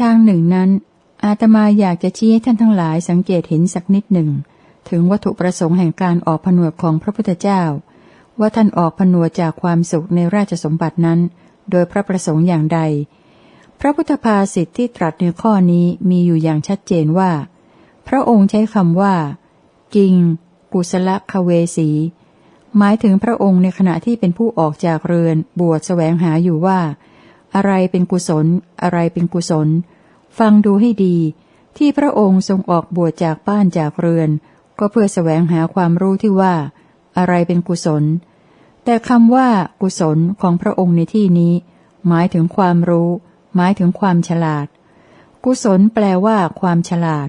ทางหนึ่งนั้น อาตมาอยากจะชี้ให้ท่านทั้งหลายสังเกตเห็นสักนิดหนึ่ง ถึงวัตถุประสงค์แห่งการออกผนวดของพระพุทธเจ้า ว่าท่านออกผนวดจากความสุขในราชสมบัตินั้น โดยพระประสงค์อย่างใด พระพุทธภาษิตที่ตรัสในข้อนี้มีอยู่อย่างชัดเจนว่า พระองค์ใช้คำว่า กิง กุสละคเวสีหมายถึงพระองค์ในขณะที่เป็นผู้ออกจากเรือน บวชแสวงหาอยู่ว่า อะไรเป็นกุศล อะไรเป็นกุศล ฟังดูให้ดี ที่พระองค์ทรงออกบวชจากบ้านจากเรือน ก็เพื่อแสวงหาความรู้ที่ว่า อะไรเป็นกุศล แต่คำว่ากุศลของพระองค์ในที่นี้ หมายถึงความรู้ หมายถึงความฉลาด กุศลแปลว่า ความฉลาด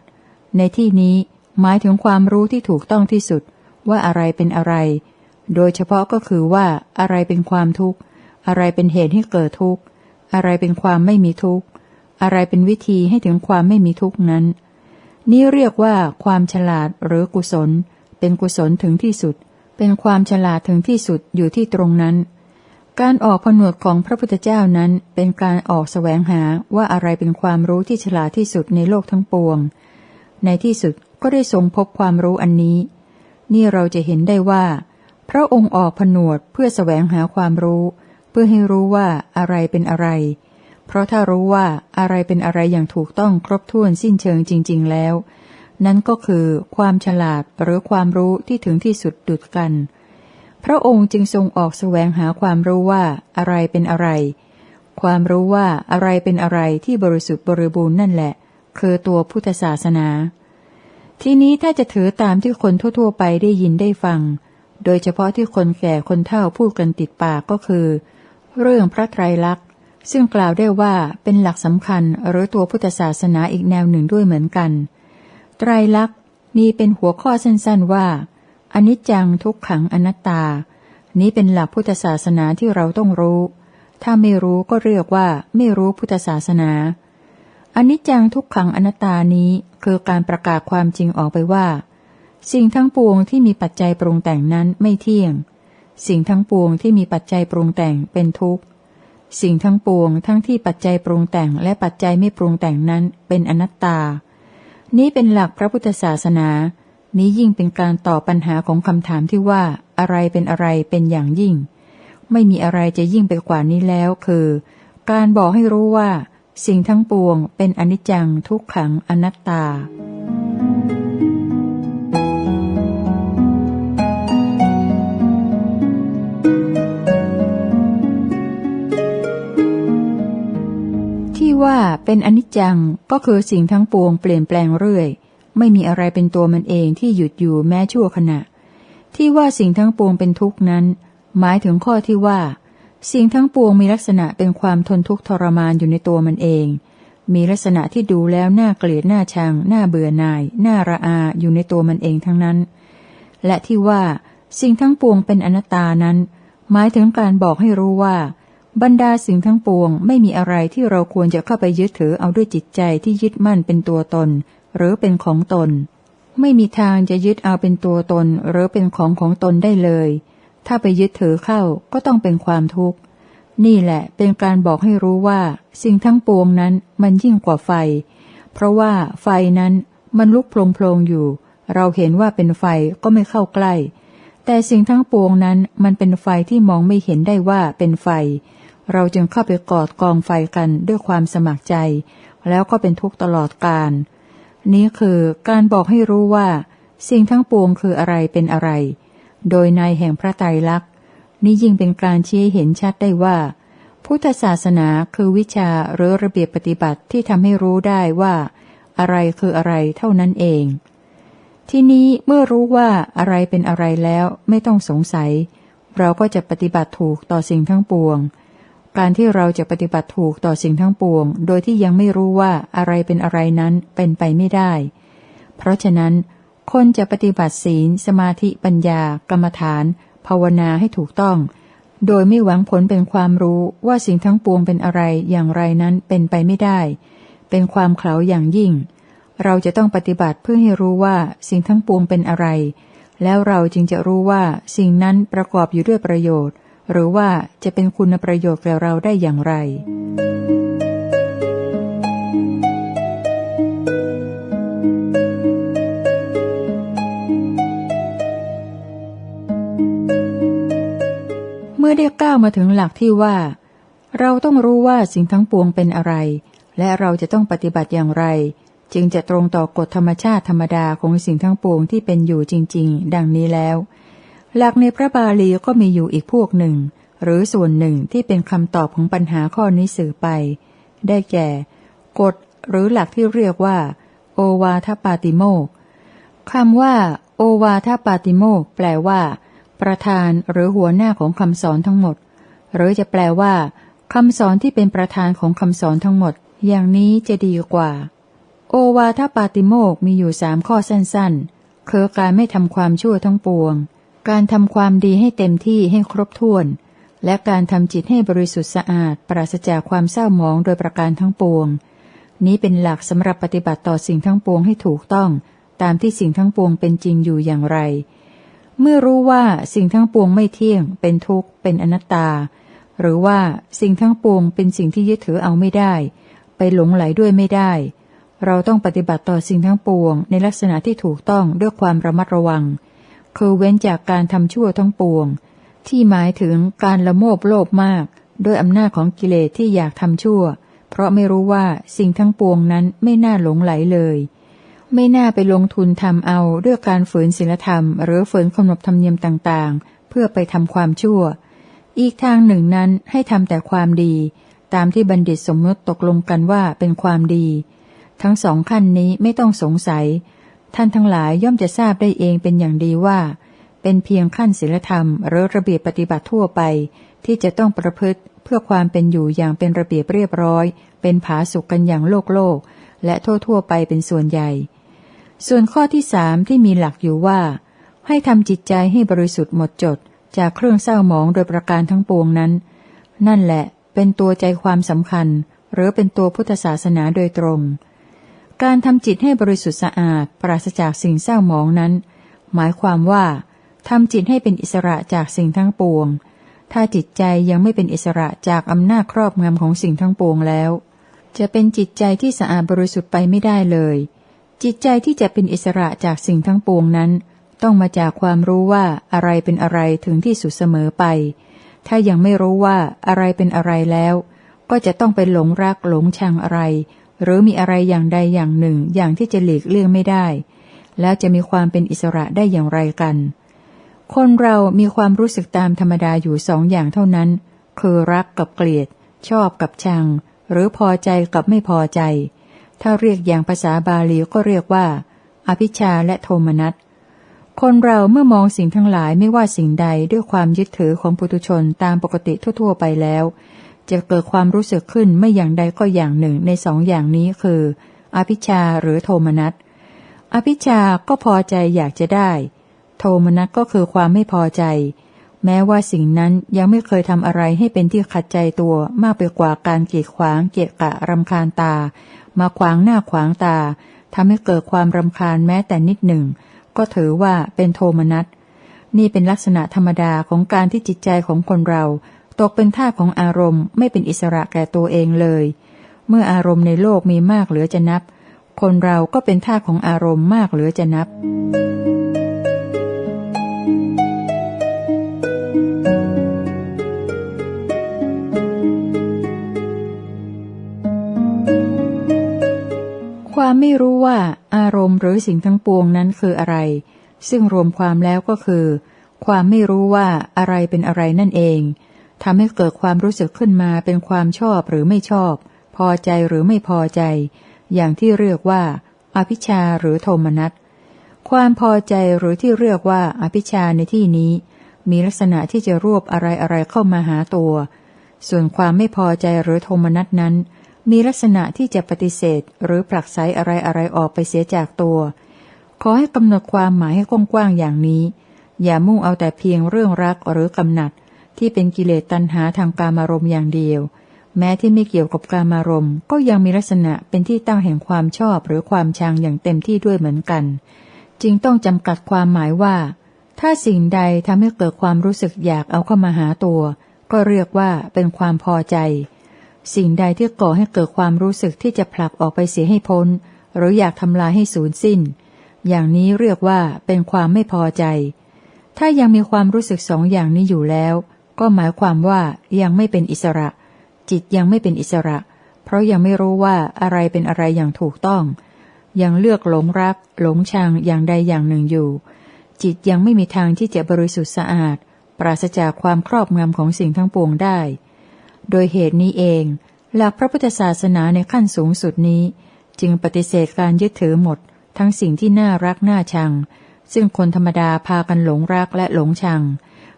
ในที่นี้หมายถึงความรู้ที่ถูกต้องที่สุด ว่าอะไรเป็นอะไร โดยเฉพาะก็คือว่าอะไรเป็นความทุกข์ อะไรเป็นเหตุให้เกิดทุกข์ อะไรเป็นความไม่มีทุกข์ อะไรเป็นวิธีให้ถึงความไม่มีทุกข์นั้น นี่เรียกว่าความฉลาดหรือกุศล เป็นกุศลถึงที่สุด เป็นความฉลาดถึงที่สุดอยู่ที่ตรงนั้น การออกผนวดของพระพุทธเจ้านั้นเป็นการออกแสวงหาว่าอะไรเป็นความรู้ที่ฉลาดที่สุดในโลกทั้งปวง ในที่สุดก็ได้ทรงพบความรู้อันนี้ นี่เราจะเห็นได้ว่า พระองค์ออกผนวดเพื่อแสวงหาความรู้ เพื่อให้รู้ว่าอะไรเป็นอะไร เพราะถ้ารู้ว่าอะไรเป็นอะไรอย่างถูกต้องครบถ้วนสิ้นเชิงจริง ๆ แล้ว นั่นก็คือความฉลาดหรือความรู้ที่ถึงที่สุดดุดกัน พระองค์จึงทรงออกแสวงหาความรู้ว่าอะไรเป็นอะไร ความรู้ว่าอะไรเป็นอะไรที่บริสุทธิ์บริบูรณ์นั่นแหละ คือตัวพุทธศาสนา ทีนี้ถ้าจะถือตามที่คนทั่ว ๆ ไปได้ยินได้ฟัง โดยเฉพาะที่คนแก่คนเฒ่าพูดกันติดปากก็คือ เรื่องพระไตรลักษณ ซึ่งกล่าวได้ว่าเป็นหลักสำคัญหรือตัวพุทธศาสนาอีกแนวหนึ่งด้วยเหมือนกัน ไตรลักษณ์นี้เป็นหัวข้อสั้นๆว่าอนิจจังทุกขังอนัตตา นี้เป็นหลักพุทธศาสนาที่เราต้องรู้ ถ้าไม่รู้ก็เรียกว่าไม่รู้พุทธศาสนาอนิจจังทุกขังอนัตตานี้คือการประกาศความจริงออกไปว่า สิ่งทั้งปวงที่มีปัจจัยปรุงแต่งนั้นไม่เที่ยง สิ่งทั้งปวงที่มีปัจจัยปรุงแต่งเป็นทุกข์ สิ่งทั้งปวงทั้งที่ปัจจัยปรุงแต่งและปัจจัยไม่ปรุงแต่งนั้นเป็นอนัตตา นี้เป็นหลักพระพุทธศาสนา นี้ยิ่งเป็นการตอบปัญหาของคำถามที่ว่าอะไรเป็นอะไรเป็นอย่างยิ่ง ไม่มีอะไรจะยิ่งไปกว่านี้แล้วคือ การบอกให้รู้ว่า สิ่งทั้งปวงเป็นอนิจจังทุกขังอนัตตา เป็นอนิจจังก็คือสิ่งทั้งปวงเปลี่ยนแปลงเรื่อย ไม่มีอะไรเป็นตัวมันเองที่หยุดอยู่แม้ชั่วขณะ ที่ว่าสิ่งทั้งปวงเป็นทุกข์นั้น หมายถึงข้อที่ว่า สิ่งทั้งปวงมีลักษณะเป็นความทนทุกข์ทรมานอยู่ในตัวมันเอง มีลักษณะที่ดูแล้วน่าเกลียดน่าชังน่าเบื่อหน่ายน่าระอาอยู่ในตัวมันเองทั้งนั้น และที่ว่า สิ่งทั้งปวงเป็นอนัตตานั้น หมายถึงการบอกให้รู้ว่า บรรดาสิ่งทั้งปวงไม่มีอะไรที่เราควรจะเข้าไปยึดถือเอาด้วยจิตใจที่ยึดมั่นเป็นตัวตน หรือเป็นของตน ไม่มีทางจะยึดเอาเป็นตัวตน หรือเป็นของของตนได้เลย ถ้าไปยึดถือเข้าก็ต้องเป็นความทุกข์ นี่แหละเป็นการบอกให้รู้ว่า สิ่งทั้งปวงนั้นมันยิ่งกว่าไฟ เพราะว่าไฟนั้นมันลุกโพลงโพลงอยู่ เราเห็นว่าเป็นไฟก็ไม่เข้าใกล้ แต่สิ่งทั้งปวงนั้นมันเป็นไฟที่มองไม่เห็นได้ว่าเป็นไฟ เราจึงเข้าไปกอดกองไฟกันด้วยความสมัครใจ แล้วก็เป็นทุกข์ตลอดกาลนี้คือการบอกให้รู้ว่า สิ่งทั้งปวงคืออะไรเป็นอะไร โดยในแห่งพระไตรลักษณ์นี้ยิ่งเป็นการชี้เห็นชัดได้ว่า พุทธศาสนาคือวิชาหรือระเบียบปฏิบัติที่ทำให้รู้ได้ว่า อะไรคืออะไรเท่านั้นเอง ที่นี้เมื่อรู้ว่าอะไรเป็นอะไรแล้วไม่ต้องสงสัย เราก็จะปฏิบัติถูกต่อสิ่งทั้งปวง การที่เราจะปฏิบัติถูกต่อสิ่งทั้งปวง โดยที่ยังไม่รู้ว่าอะไรเป็นอะไรนั้นเป็นไปไม่ได้ เพราะฉะนั้น คนจะปฏิบัติศีล สมาธิปัญญา กรรมฐาน ภาวนาให้ถูกต้อง โดยไม่หวังผลเป็นความรู้ว่าสิ่งทั้งปวงเป็นอะไรอย่างไรนั้นเป็นไปไม่ได้ เป็นความเขลาอย่างยิ่ง เราจะต้องปฏิบัติเพื่อให้รู้ว่าสิ่งทั้งปวงเป็นอะไร แล้วเราจึงจะรู้ว่าสิ่งนั้นประกอบอยู่ด้วยประโยชน์ หรือว่าจะเป็นคุณประโยชน์แก่เราได้อย่างไร เมื่อได้ก้าวมาถึงหลักที่ว่า เราต้องรู้ว่าสิ่งทั้งปวงเป็นอะไร และเราจะต้องปฏิบัติอย่างไร จึงจะตรงต่อกฎธรรมชาติธรรมดาของสิ่งทั้งปวงที่เป็นอยู่จริง ๆ ดังนี้แล้ว หลักในพระบาลีก็มีอยู่อีกพวกหนึ่ง หรือส่วนหนึ่งที่เป็นคำตอบของปัญหาข้อนี้สื่อไป ได้แก่ กฎหรือหลักที่เรียกว่า โอวาทปาติโมกคำว่า โอวาทปาติโมกแปลว่า ประธานหรือหัวหน้าของคำสอนทั้งหมด หรือจะแปลว่าคำสอนที่เป็นประธานของคำสอนทั้งหมด อย่างนี้จะดีกว่า โอวาทปาติโมกมีอยู่สามข้อสั้นๆ คือการไม่ทำความชั่วทั้งปวง การทำความดีให้เต็มที่ให้ครบถ้วน และการทำจิตให้บริสุทธิ์สะอาด ปราศจากความเศร้าหมองโดยประการทั้งปวง นี้เป็นหลักสำหรับปฏิบัติต่อสิ่งทั้งปวงให้ถูกต้อง ตามที่สิ่งทั้งปวงเป็นจริงอยู่อย่างไร เมื่อรู้ว่าสิ่งทั้งปวงไม่เที่ยง เป็นทุกข์ เป็นอนัตตา หรือว่าสิ่งทั้งปวงเป็นสิ่งที่ยึดถือเอาไม่ได้ ไปหลงไหลด้วยไม่ได้ เราต้องปฏิบัติต่อสิ่งทั้งปวง ในลักษณะที่ถูกต้องด้วยความระมัดระวัง คือเว้นจากการทำชั่วทั้งปวง ที่หมายถึงการละโมบโลภมาก ด้วยอำนาจของกิเลสที่อยากทำชั่ว เพราะไม่รู้ว่าสิ่งทั้งปวงนั้นไม่น่าหลงไหลเลย ไม่น่าไปลงทุนทำเอาด้วยการฝืนศีลธรรม หรือฝืนขนบธรรมเนียมต่างๆ เพื่อไปทำความชั่ว อีกทางหนึ่งนั้นให้ทำแต่ความดี ตามที่บัณฑิตสมมติตกลงกันว่าเป็นความดี ทั้งสองขั้นนี้ไม่ต้องสงสัย ท่านทั้งหลายย่อมจะทราบได้เองเป็นอย่างดีว่า เป็นเพียงขั้นศีลธรรม หรือระเบียบปฏิบัติทั่วไป ที่จะต้องประพฤติเพื่อความเป็นอยู่อย่างเป็นระเบียบเรียบร้อย เป็นผาสุกกันอย่างโลกโลก และทั่วทั่วไปเป็นส่วนใหญ่ ส่วนข้อที่สามที่มีหลักอยู่ว่า ให้ทำจิตใจให้บริสุทธิ์หมดจด จากเครื่องเศร้าหมองโดยประการทั้งปวงนั้น นั่นแหละเป็นตัวใจความสำคัญ หรือเป็นตัวพุทธศาสนาโดยตรง การทำจิตให้บริสุทธิ์สะอาด ปราศจากสิ่งเศร้าหมองนั้น หมายความว่าทำจิตให้เป็นอิสระจากสิ่งทั้งปวง ถ้าจิตใจยังไม่เป็นอิสระจากอำนาจครอบงำของสิ่งทั้งปวงแล้ว จะเป็นจิตใจที่สะอาดบริสุทธิ์ไปไม่ได้เลย จิตใจที่จะเป็นอิสระจากสิ่งทั้งปวงนั้น ต้องมาจากความรู้ว่าอะไรเป็นอะไรถึงที่สุดเสมอไป ถ้ายังไม่รู้ว่าอะไรเป็นอะไรแล้ว ก็จะต้องไปหลงรักหลงชังอะไร หรือมีอะไรอย่างใดอย่างหนึ่งอย่างที่จะหลีกเลี่ยงไม่ได้ แล้วจะมีความเป็นอิสระได้อย่างไรกัน คนเรามีความรู้สึกตามธรรมดาอยู่สองอย่างเท่านั้น คือรักกับเกลียด ชอบกับชัง หรือพอใจกับไม่พอใจ ถ้าเรียกอย่างภาษาบาลีก็เรียกว่า อภิชาและโทมนัสคนเราเมื่อมองสิ่งทั้งหลายไม่ว่าสิ่งใดด้วยความยึดถือของปุถุชนตามปกติทั่ว ๆ ไปแล้ว จะเกิดความรู้สึกขึ้นไม่อย่างใดก็อย่างหนึ่งในสองอย่างนี้คือ อภิชาหรือโทมนัส อภิชาก็พอใจอยากจะได้ โทมนัสก็คือความไม่พอใจ แม้ว่าสิ่งนั้นยังไม่เคยทำอะไรให้เป็นที่ขัดใจตัวมากไปกว่าการกีดขวางเกะกะรำคาญตา มาขวางหน้าขวางตาทำให้เกิดความรำคาญแม้แต่นิดหนึ่ง ก็ถือว่าเป็นโทมนัสนี่เป็นลักษณะธรรมดาของการที่จิตใจของคนเรา ตกเป็นท่าของอารมณ์ไม่เป็นอิสระแก่ตัวเองเลย เมื่ออารมณ์ในโลกมีมากเหลือจะนับ คนเราก็เป็นท่าของอารมณ์มากเหลือจะนับ ความไม่รู้ว่าอารมณ์หรือสิ่งทั้งปวงนั้นคืออะไร ซึ่งรวมความแล้วก็คือ ความไม่รู้ว่าอะไรเป็นอะไรนั่นเอง ทำให้เกิดความรู้สึกขึ้นมาเป็นความชอบหรือไม่ชอบ พอใจหรือไม่พอใจ อย่างที่เรียกว่า อภิชาหรือโทมนัส ความพอใจหรือที่เรียกว่าอภิชาในที่นี้ มีลักษณะที่จะรวบอะไรอะไรเข้ามาหาตัว ส่วนความไม่พอใจหรือโทมนัสนั้น มีลักษณะที่จะปฏิเสธ หรือผลักไสอะไรอะไรออกไปเสียจากตัว ขอให้กำหนดความหมายให้กว้างๆอย่างนี้ อย่ามุ่งเอาแต่เพียงเรื่องรักหรือกำหนัด ที่เป็นกิเลสตัณหาทางการมารมณ์อย่างเดียว แม้ที่ไม่เกี่ยวกับการมารมณ์ ก็ยังมีลักษณะเป็นที่ตั้งแห่งความชอบหรือความชังอย่างเต็มที่ด้วยเหมือนกัน จึงต้องจำกัดความหมายว่า ถ้าสิ่งใดทำให้เกิดความรู้สึกอยากเอาเข้ามาหาตัว ก็เรียกว่าเป็นความพอใจ สิ่งใดที่ก่อให้เกิดความรู้สึกที่จะผลักออกไปเสียให้พ้น หรืออยากทำลายให้สูญสิ้น อย่างนี้เรียกว่าเป็นความไม่พอใจ ถ้ายังมีความรู้สึกสองอย่างนี้อยู่แล้ว ก็หมายความว่ายังไม่เป็นอิสระ จิตยังไม่เป็นอิสระ เพราะยังไม่รู้ว่าอะไรเป็นอะไรอย่างถูกต้อง ยังเลือกหลงรัก หลงชังอย่างใดอย่างหนึ่งอยู่ จิตยังไม่มีทางที่จะบริสุทธิ์สะอาด ปราศจากความครอบงำของสิ่งทั้งปวงได้ โดยเหตุนี้เอง หลักพระพุทธศาสนาในขั้นสูงสุดนี้ จึงปฏิเสธการยึดถือหมด ทั้งสิ่งที่น่ารักน่าชัง ซึ่งคนธรรมดาพากันหลงรักและหลงชัง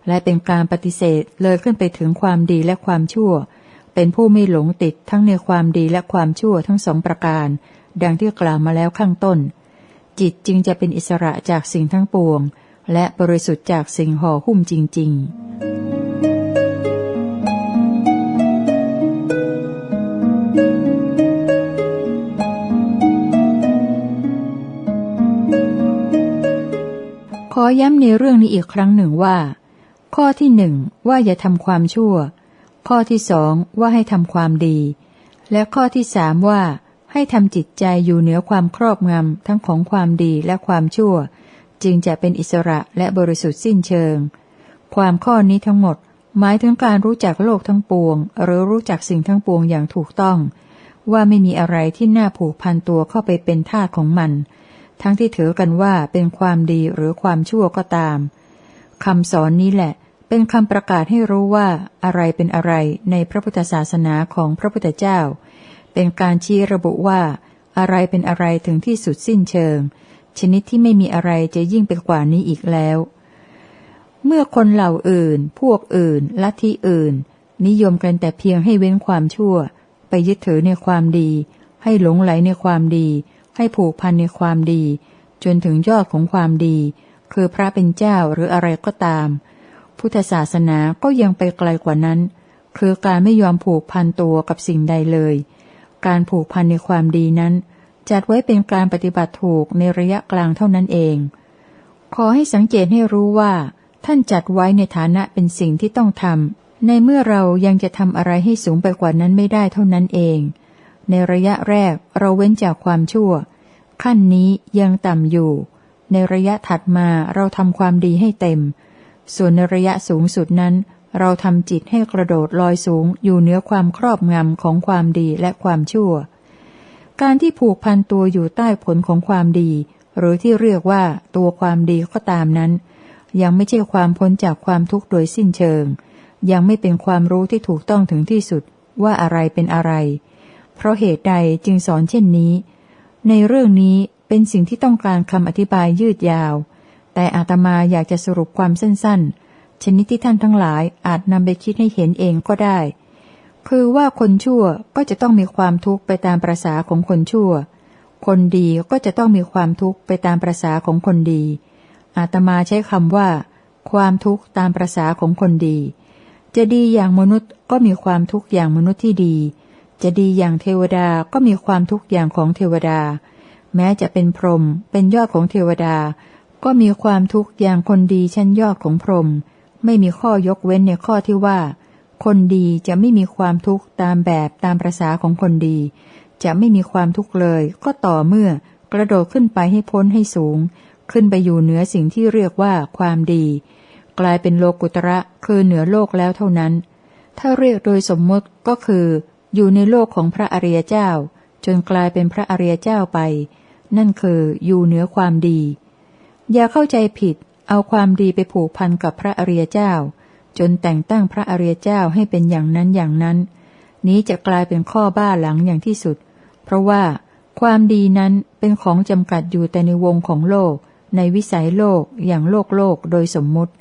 และเป็นการปฏิเสธเลยขึ้นไปถึงความดีและความชั่ว เป็นผู้ไม่หลงติดทั้งในความดีและความชั่วทั้งสองประการ ดังที่กล่าวมาแล้วข้างต้น จิตจึงจะเป็นอิสระจากสิ่งทั้งปวง และบริสุทธิ์จากสิ่งห่อหุ้มจริง ๆขอย้ำในเรื่องนี้อีกครั้งหนึ่งว่า ข้อที่หนึ่งว่าอย่าทำความชั่ว ข้อที่สองว่าให้ทำความดี และข้อที่สามว่า ให้ทำจิตใจอยู่เหนือความครอบงำทั้งของความดีและความชั่ว จึงจะเป็นอิสระและบริสุทธิ์สิ้นเชิง ความข้อนี้ทั้งหมด หมายถึงการรู้จักโลกทั้งปวง หรือรู้จักสิ่งทั้งปวงอย่างถูกต้อง ว่าไม่มีอะไรที่น่าผูกพันตัวเข้าไปเป็นทาของมัน ทั้งที่ถือกันว่าเป็นความดีหรือความชั่วก็ตาม คำสอนนี้แหละ เป็นคำประกาศให้รู้ว่าอะไรเป็นอะไรในพระพุทธศาสนาของพระพุทธเจ้า เป็นการชี้ระบุว่า อะไรเป็นอะไรถึงที่สุดสิ้นเชิง ชนิดที่ไม่มีอะไรจะยิ่งไปกว่านี้อีกแล้ว เมื่อคนเหล่าอื่น พวกอื่น ลัทธิอื่น นิยมกันแต่เพียงให้เว้นความชั่ว ไปยึดถือในความดี ให้หลงไหลในความดี ให้ผูกพันในความดี จนถึงยอดของความดี คือพระเป็นเจ้าหรืออะไรก็ตาม พุทธศาสนาก็ยังไปไกลกว่านั้น คือการไม่ยอมผูกพันตัวกับสิ่งใดเลย การผูกพันในความดีนั้น จัดไว้เป็นการปฏิบัติถูกในระยะกลางเท่านั้นเอง ขอให้สังเกตให้รู้ว่า ท่านจัดไว้ในฐานะเป็นสิ่งที่ต้องทำในเมื่อเรายังจะทำอะไรให้สูงไปกว่านั้นไม่ได้เท่านั้นเอง ในระยะแรกเราเว้นจากความชั่ว ขั้นนี้ยังต่ำอยู่ ในระยะถัดมาเราทำความดีให้เต็ม ส่วนในระยะสูงสุดนั้น เราทำจิตให้กระโดดลอยสูงอยู่เหนือความครอบงำของความดีและความชั่ว การที่ผูกพันตัวอยู่ใต้ผลของความดี หรือที่เรียกว่าตัวความดีก็ตามนั้น ยังไม่ใช่ความพ้นจากความทุกข์โดยสิ้นเชิง ยังไม่เป็นความรู้ที่ถูกต้องถึงที่สุดว่าอะไรเป็นอะไร เพราะเหตุใดจึงสอนเช่นนี้ ในเรื่องนี้ เป็นสิ่งที่ต้องการคำอธิบายยืดยาว แต่อาตมาอยากจะสรุปความสั้น ๆ ชนิดที่ท่านทั้งหลายอาจนำไปคิดให้เห็นเองก็ได้ คือว่าคนชั่วก็จะต้องมีความทุกข์ไปตามประษาของคนชั่ว คนดีก็จะต้องมีความทุกข์ไปตามประษาของคนดี อาตมาใช้คำว่า ความทุกข์ตามประษาของคนดี จะดีอย่างมนุษย์ก็มีความทุกข์อย่างมนุษย์ที่ดี จะดีอย่างเทวดาก็มีความทุกข์อย่างของเทวดา แม้จะเป็นพรหมเป็นยอดของเทวดา ก็มีความทุกข์อย่างคนดีชั้นยอดของพรหมไม่มีข้อยกเว้นในข้อที่ว่า คนดีจะไม่มีความทุกข์ตามแบบตามประษาของคนดี จะไม่มีความทุกข์เลย ก็ต่อเมื่อกระโดดขึ้นไปให้พ้นให้สูง ขึ้นไปอยู่เหนือสิ่งที่เรียกว่าความดี กลายเป็นโลกุตระคือเหนือโลกแล้วเท่านั้น ถ้าเรียกโดยสมมติก็คือ อยู่ในโลกของพระอริยเจ้า จนกลายเป็นพระอริยเจ้าไป นั่นคืออยู่เหนือความดี อย่าเข้าใจผิด เอาความดีไปผูกพันกับพระอริยเจ้า จนแต่งตั้งพระอริยเจ้าให้เป็นอย่างนั้นอย่างนั้น นี้จะกลายเป็นข้อบ้าหลังอย่างที่สุด เพราะว่า ความดีนั้นเป็นของจำกัดอยู่แต่ในวงของโลก ในวิสัยโลกอย่างโลกโลกโดยสมมุติ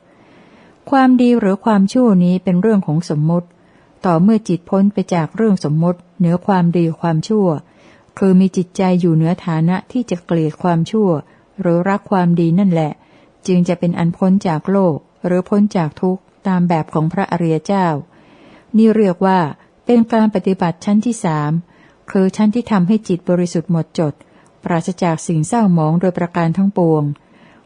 ความดีหรือความชั่วนี้เป็นเรื่องของสมมุติ ต่อเมื่อจิตพ้นไปจากเรื่องสมมติ เหนือความดีความชั่ว คือมีจิตใจอยู่เหนือฐานะที่จะเกลียดความชั่ว หรือรักความดีนั่นแหละ จึงจะเป็นอันพ้นจากโลก หรือพ้นจากทุกข์ตามแบบของพระอริยเจ้า นี่เรียกว่าเป็นการปฏิบัติชั้นที่สามคือชั้นที่ทำให้จิตบริสุทธิ์หมดจด ปราศจากสิ่งเศร้าหมองโดยประการทั้งปวง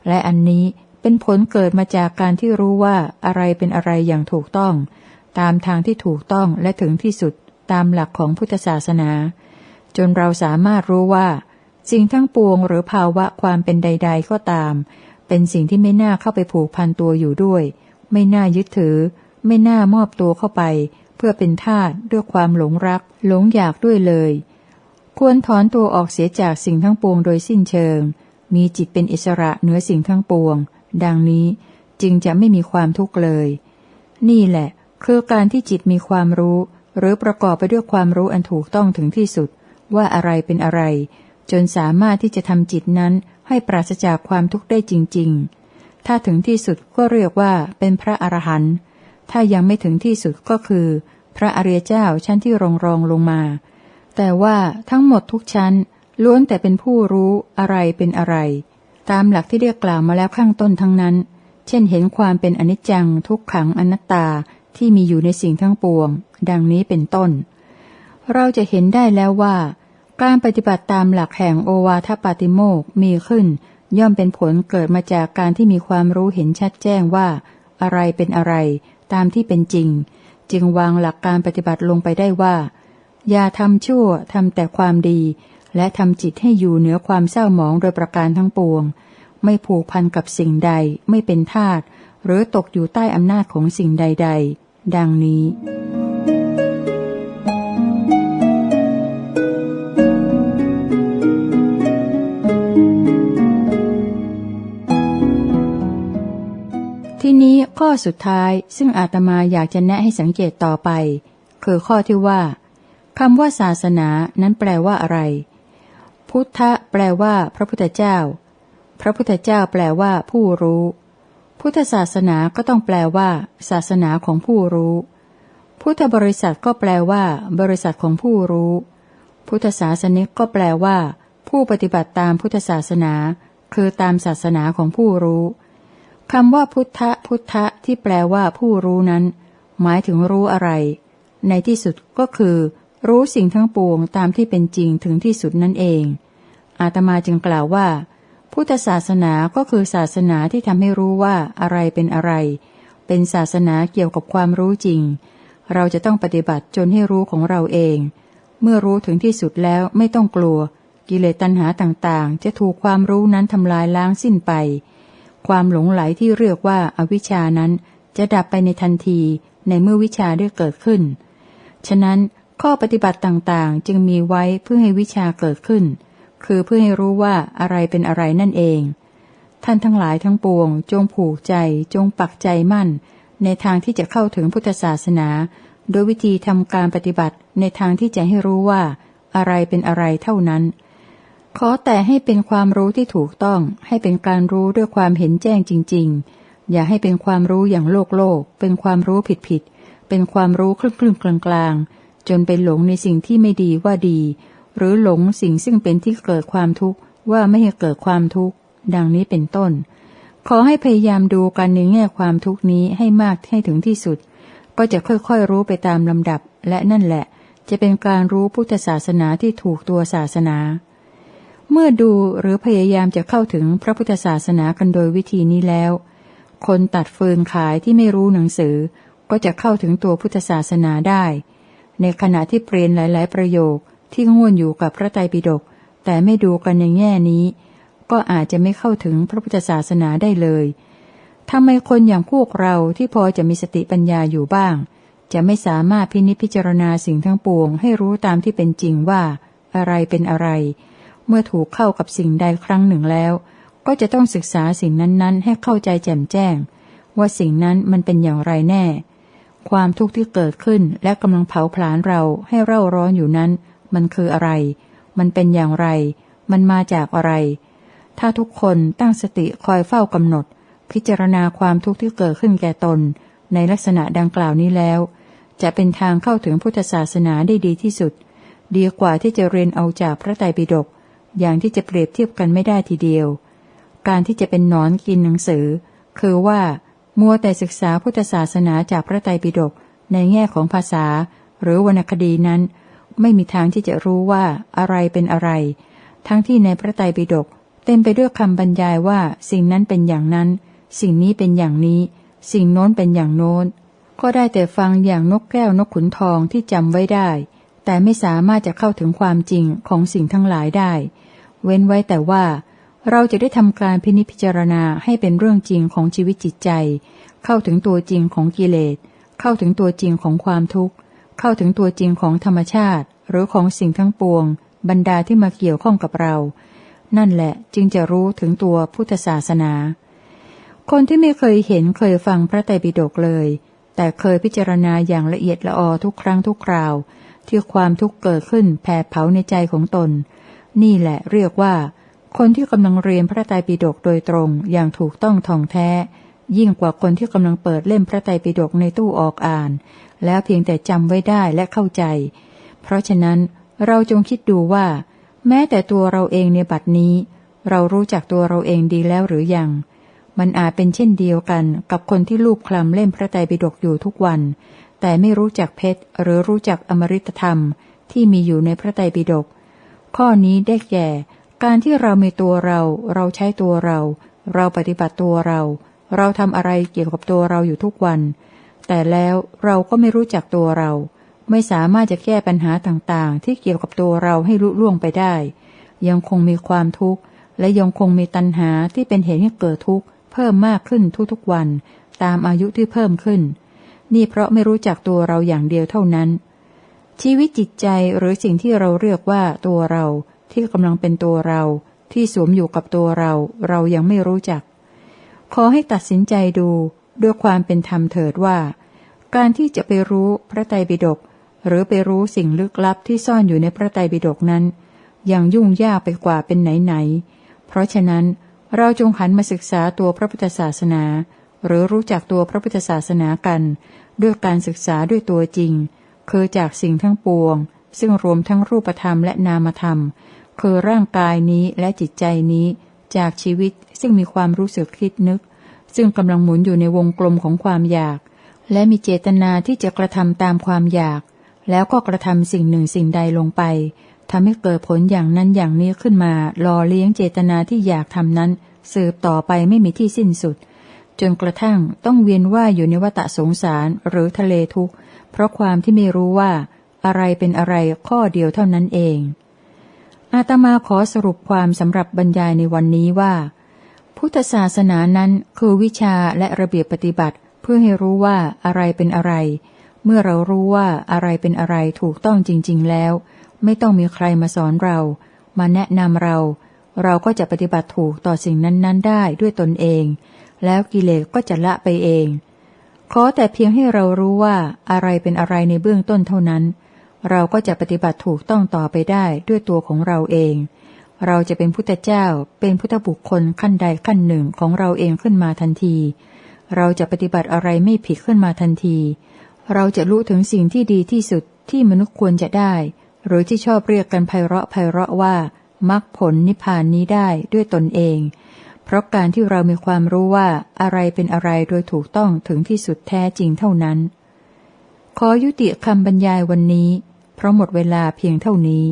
และอันนี้เป็นผลเกิดมาจากการที่รู้ว่าอะไรเป็นอะไรอย่างถูกต้อง ตามทางที่ถูกต้องและถึงที่สุดตามหลักของพุทธศาสนา จนเราสามารถรู้ว่า สิ่งทั้งปวงหรือภาวะความเป็นใด ๆ ก็ตาม เป็นสิ่งที่ไม่น่าเข้าไปผูกพันตัวอยู่ด้วย ไม่น่ายึดถือ ไม่น่ามอบตัวเข้าไป เพื่อเป็นทาสด้วยความหลงรัก หลงอยากด้วยเลย ควรถอนตัวออกเสียจากสิ่งทั้งปวงโดยสิ้นเชิง มีจิตเป็นอิสระเหนือสิ่งทั้งปวง ดังนี้จึงจะไม่มีความทุกข์เลย นี่แหละ คือการที่จิตมีความรู้ หรือประกอบไปด้วยความรู้อันถูกต้องถึงที่สุด ว่าอะไรเป็นอะไร จนสามารถที่จะทำจิตนั้นให้ปราศจากความทุกข์ได้จริง ๆ ถ้าถึงที่สุดก็เรียกว่าเป็นพระอรหันต์ ถ้ายังไม่ถึงที่สุดก็คือ พระอริยเจ้าชั้นที่รองรองลงมา แต่ว่าทั้งหมดทุกชั้น ล้วนแต่เป็นผู้รู้อะไรเป็นอะไร ตามหลักที่เรียกกล่าวมาแล้วข้างต้นทั้งนั้น เช่นเห็นความเป็นอนิจจังทุกขังอนัตตาที่มีอยู่ในสิ่งทั้งปวง ดังนี้เป็นต้น เราจะเห็นได้แล้วว่า การปฏิบัติตามหลักแห่งโอวาทปาติโมกมีขึ้น ย่อมเป็นผลเกิดมาจากการที่มีความรู้เห็นชัดแจ้งว่า อะไรเป็นอะไร ตามที่เป็นจริง จึงวางหลักการปฏิบัติลงไปได้ว่า อย่าทำชั่วทำแต่ความดี และทำจิตให้อยู่เหนือความเศร้าหมองโดยประการทั้งปวง ไม่ผูกพันกับสิ่งใด ไม่เป็นทาสหรือตกอยู่ใต้อำนาจของสิ่งใด ๆ ดังนี้ ข้อสุดท้ายซึ่งอาตมาอยากจะแนะให้สังเกตต่อไป คือข้อที่ว่าคำว่าศาสนานั้นแปลว่าอะไร พุทธะแปลว่า พระพุทธเจ้า พระพุทธเจ้าแปลว่า ผู้รู้ พุทธศาสนาก็ต้องแปลว่า ศาสนาของผู้รู้ พุทธบริษัทก็แปลว่า บริษัทของผู้รู้ พุทธศาสนิกก็แปลว่า ผู้ปฏิบัติตามพุทธศาสนา คือตามศาสนาของผู้รู้ คำว่าพุทธพุทธที่แปลว่าผู้รู้นั้น หมายถึงรู้อะไร ในที่สุดก็คือ รู้สิ่งทั้งปวงตามที่เป็นจริงถึงที่สุดนั่นเอง อาตมาจึงกล่าวว่า พุทธศาสนาก็คือศาสนาที่ทำให้รู้ว่าอะไรเป็นอะไร เป็นศาสนาเกี่ยวกับความรู้จริง เราจะต้องปฏิบัติจนให้รู้ของเราเอง เมื่อรู้ถึงที่สุดแล้วไม่ต้องกลัว กิเลสตัณหาต่างๆ จะถูกความรู้นั้นทำลายล้างสิ้นไป ความหลงไหลที่เรียกว่าอาวิชานั้นจะดับไปในทันทีในเมื่อวิชาได้เกิดขึ้น ฉะนั้นข้อปฏิบัติต่างๆ จึงมีไว้เพื่อให้วิชาเกิดขึ้น คือเพื่อให้รู้ว่าอะไรเป็นอะไรนั่นเอง ท่านทั้งหลายทั้งปวง จงผูกใจ จงปักใจมั่น ในทางที่จะเข้าถึงพุทธศาสนา โดยวิธีทำการปฏิบัติในทางที่จะให้รู้ว่า อะไรเป็นอะไรเท่านั้น ขอแต่ให้เป็นความรู้ที่ถูกต้อง ให้เป็นการรู้ด้วยความเห็นแจ้งจริง ๆ อย่าให้เป็นความรู้อย่างโลกโลก เป็นความรู้ผิดผิด เป็นความรู้คลึ่งคลึ่งกลางกลางจนเป็นหลงในสิ่งที่ไม่ดีว่าดี หรือหลงสิ่งซึ่งเป็นที่เกิดความทุกข์ว่าไม่ให้เกิดความทุกข์ ดังนี้เป็นต้น ขอให้พยายามดูกันในแง่ความทุกข์นี้ให้มากให้ถึงที่สุด ก็จะค่อยๆรู้ไปตามลำดับ และนั่นแหละ จะเป็นการรู้พุทธศาสนาที่ถูกตัวศาสนา เมื่อดูหรือพยายามจะเข้าถึงพระพุทธศาสนากันโดยวิธีนี้แล้ว คนตัดฟืนขายที่ไม่รู้หนังสือ ก็จะเข้าถึงตัวพุทธศาสนาได้ ในขณะที่เปลี่ยนหลาย ๆ ประโยคที่ง่วนอยู่กับพระไตรปิฎกแต่ไม่ดูกันในแง่นี้ ก็อาจจะไม่เข้าถึงพระพุทธศาสนาได้เลยทำไมคนอย่างพวกเราที่พอจะมีสติปัญญาอยู่บ้าง จะไม่สามารถพินิจพิจารณาสิ่งทั้งปวง ให้รู้ตามที่เป็นจริงว่า อะไรเป็นอะไร เมื่อถูกเข้ากับสิ่งใดครั้งหนึ่งแล้ว ก็จะต้องศึกษาสิ่งนั้นๆ ให้เข้าใจแจ่มแจ้ง ว่าสิ่งนั้นมันเป็นอย่างไรแน่ ความทุกข์ที่เกิดขึ้นและกำลังเผาผลาญเราให้เร่าร้อนอยู่นั้น มันคืออะไร มันเป็นอย่างไร มันมาจากอะไร ถ้าทุกคนตั้งสติคอยเฝ้ากำหนด พิจารณาความทุกข์ที่เกิดขึ้นแก่ตน ในลักษณะดังกล่าวนี้แล้ว จะเป็นทางเข้าถึงพุทธศาสนาได้ดีที่สุด ดีกว่าที่จะเรียนเอาจากพระไตรปิฎก อย่างที่จะเปรียบเทียบกันไม่ได้ทีเดียว การที่จะเป็นนอนกินหนังสือ คือว่ามัวแต่ศึกษาพุทธศาสนาจากพระไตรปิฎกในแง่ของภาษา หรือวรรณคดีนั้น ไม่มีทางที่จะรู้ว่าอะไรเป็นอะไร ทั้งที่ในพระไตรปิฎกเต็มไปด้วยคำบรรยายว่าสิ่งนั้นเป็นอย่างนั้น สิ่งนี้เป็นอย่างนี้ สิ่งโน้นเป็นอย่างโน้น ก็ได้แต่ฟังอย่างนกแก้วนกขุนทองที่จำไว้ได้ แต่ไม่สามารถจะเข้าถึงความจริงของสิ่งทั้งหลายได้ เว้นไว้แต่ว่า เราจะได้ทำการพินิจพิจารณาให้เป็นเรื่องจริงของชีวิตจิตใจ เข้าถึงตัวจริงของกิเลส เข้าถึงตัวจริงของความทุกข์ เข้าถึงตัวจริงของธรรมชาติ หรือของสิ่งทั้งปวง บรรดาที่มาเกี่ยวข้องกับเรา นั่นแหละจึงจะรู้ถึงตัวพุทธศาสนา คนที่ไม่เคยเห็นเคยฟังพระไตรปิฎกเลย แต่เคยพิจารณาอย่างละเอียดละออทุกครั้งทุกคราว ที่ความทุกข์เกิดขึ้นแผดเผาในใจของตน นี่แหละเรียกว่า คนที่กำลังเรียนพระไตรปิฎกโดยตรงอย่างถูกต้องท่องแท้ ยิ่งกว่าคนที่กำลังเปิดเล่มพระไตรปิฎกในตู้ออกอ่าน แล้วเพียงแต่จำไว้ได้และเข้าใจ เพราะฉะนั้นเราจงคิดดูว่า แม้แต่ตัวเราเองในบัดนี้ เรารู้จักตัวเราเองดีแล้วหรือยัง มันอาจเป็นเช่นเดียวกันกับคนที่ลูบคลำเล่มพระไตรปิฎกอยู่ทุกวัน แต่ไม่รู้จักเพชรหรือรู้จักอมริตธรรมที่มีอยู่ในพระไตรปิฎกข้อนี้ได้แก่ การที่เรามีตัวเรา เราใช้ตัวเรา เราปฏิบัติตัวเรา เราทำอะไรเกี่ยวกับตัวเราอยู่ทุกวัน แต่แล้วเราก็ไม่รู้จักตัวเรา ไม่สามารถจะแก้ปัญหาต่างๆ ที่เกี่ยวกับตัวเราให้ลุล่วงไปได้ ยังคงมีความทุกข์ และยังคงมีตัณหาที่เป็นเหตุให้เกิดทุกข์ เพิ่มมากขึ้นทุกๆวัน ตามอายุที่เพิ่มขึ้น นี่เพราะไม่รู้จักตัวเราอย่างเดียวเท่านั้น ชีวิตจิตใจหรือสิ่งที่เราเรียกว่าตัวเราที่กำลังเป็นตัวเรา ที่สวมอยู่กับตัวเรา เรายังไม่รู้จัก ขอให้ตัดสินใจดูด้วยความเป็นธรรมเถิดว่า การที่จะไปรู้พระไตรปิฎกหรือไปรู้สิ่งลึกลับที่ซ่อนอยู่ในพระไตรปิฎกนั้น ยังยุ่งยากไปกว่าเป็นไหนๆเพราะฉะนั้นเราจงหันมาศึกษาตัวพระพุทธศาสนา หรือรู้จักตัวพระพุทธศาสนากัน ด้วยการศึกษาด้วยตัวจริง คือจากสิ่งทั้งปวง ซึ่งรวมทั้งรูปธรรมและนามธรรม คือร่างกายนี้และจิตใจนี้ จากชีวิตซึ่งมีความรู้สึกคิดนึก ซึ่งกำลังหมุนอยู่ในวงกลมของความอยาก และมีเจตนาที่จะกระทำตามความอยาก แล้วก็กระทำสิ่งหนึ่งสิ่งใดลงไปทำให้เกิดผลอย่างนั้นอย่างนี้ขึ้นมารอเลี้ยงเจตนาที่อยากทำนั้น สืบต่อไปไม่มีที่สิ้นสุด จนกระทั่งต้องเวียนว่ายอยู่ในวัฏสงสารหรือทะเลทุกข์ เพราะความที่ไม่รู้ว่า อะไรเป็นอะไรข้อเดียวเท่านั้นเอง อาตมาขอสรุปความสำหรับบรรยายในวันนี้ว่า พุทธศาสนานั้นคือวิชาและระเบียบปฏิบัติ เพื่อให้รู้ว่าอะไรเป็นอะไร เมื่อเรารู้ว่าอะไรเป็นอะไรถูกต้องจริง ๆ แล้ว ไม่ต้องมีใครมาสอนเรา มาแนะนำเรา เราก็จะปฏิบัติถูกต่อสิ่งนั้น ๆ ได้ด้วยตนเอง แล้วกิเลสก็จะละไปเอง ขอแต่เพียงให้เรารู้ว่าอะไรเป็นอะไรในเบื้องต้นเท่านั้น เราก็จะปฏิบัติถูกต้องต่อไปได้ด้วยตัวของเราเอง เราจะเป็นพุทธเจ้า เป็นพุทธบุคคลขั้นใดขั้นหนึ่งของเราเองขึ้นมาทันที เราจะปฏิบัติอะไรไม่ผิดขึ้นมาทันที เราจะรู้ถึงสิ่งที่ดีที่สุดที่มนุษย์ควรจะได้ หรือที่ชอบเรียกกันไพเราะไพเราะว่ามรรคผลนิพพานนี้ได้ด้วยตนเอง เพราะการที่เรามีความรู้ว่าอะไรเป็นอะไรโดยถูกต้องถึงที่สุดแท้จริงเท่านั้น ขอยุติคำบรรยายวันนี้ เพราะหมดเวลาเพียงเท่านี้